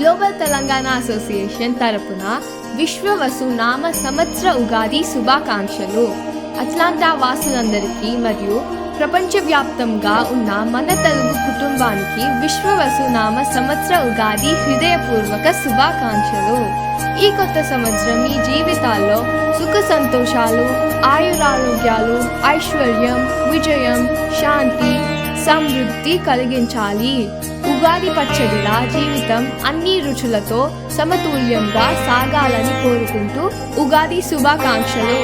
Global Telangana association తరపున విశ్వ వసునామ సంవత్సర ఉగాది శుభాకాంక్షలు. అట్లాంటా వాసులందరికీ మరియు ప్రపంచవ్యాప్తంగా ఉన్న మన తెలుగు కుటుంబానికి విశ్వ వసునామ సంవత్సర ఉగాది హృదయపూర్వక శుభాకాంక్షలు. ఈ కొత్త సంవత్సరం మీ జీవితాల్లో సుఖ సంతోషాలు ఆయురారోగ్యాలు ఐశ్వర్యం విజయం సమృద్ధి కలిగించాలి. ఉగాది పచ్చడిలా జీవితం అన్ని రుచులతో సమతుల్యంగా సాగాలని కోరుకుంటూ ఉగాది శుభాకాంక్షలు.